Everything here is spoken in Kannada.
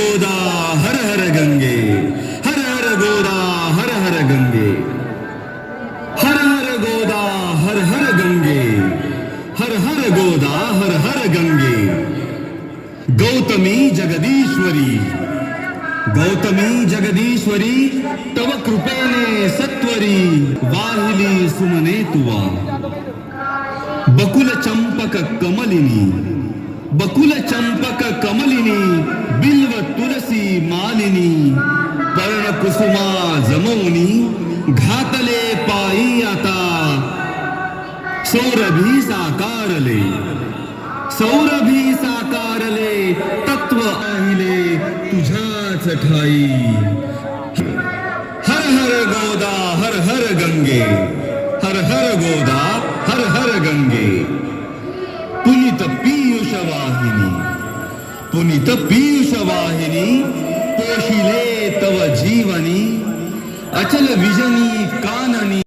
ಗೋದಾ ಹರ ಹರ ಗಂಗೆ, ಹರ ಹರ ಗೋದಾ ಹರ ಹರ ಗಂಗೆ. ಹರ ಹರ ಗೋದಾ ಹರ ಹರ ಗಂಗೆ, ಹರ ಹರ ಗೋದಾ ಹರ ಹರ ಗಂಗೆ. ಗೌತಮಿ ಜಗದೀಶ್ವರಿ ಗೌತಮಿ ಜಗದೀಶ್ವರಿ, ತವ ಕೃಪೇನೆ ಸತ್ವರಿ, ವಾಹಿಲಿ ಸುಮನೆ ತುವ. ಬಕುಲ ಚಂಪಕ ಕಮಲಿನಿ, ಬಕುಲ ಚಂಪಕ ಕಮಲಿನಿ, ಬಿಲ್ವ मालिनी कर्ण कुसुमा जमौनी, घातले पाई आता। सौरभी साकारले सौरभी साकारले, तत्व अहिले तुझ्याच ठाई। हर हर गोदा, हर हर गंगे, हर हर गोदा, हर हर गंगे। पुनित पीयुष वाहिनी। पुनित पीयूष वाहिनी पोशिले तव जीवनी अचल विजनी काननी।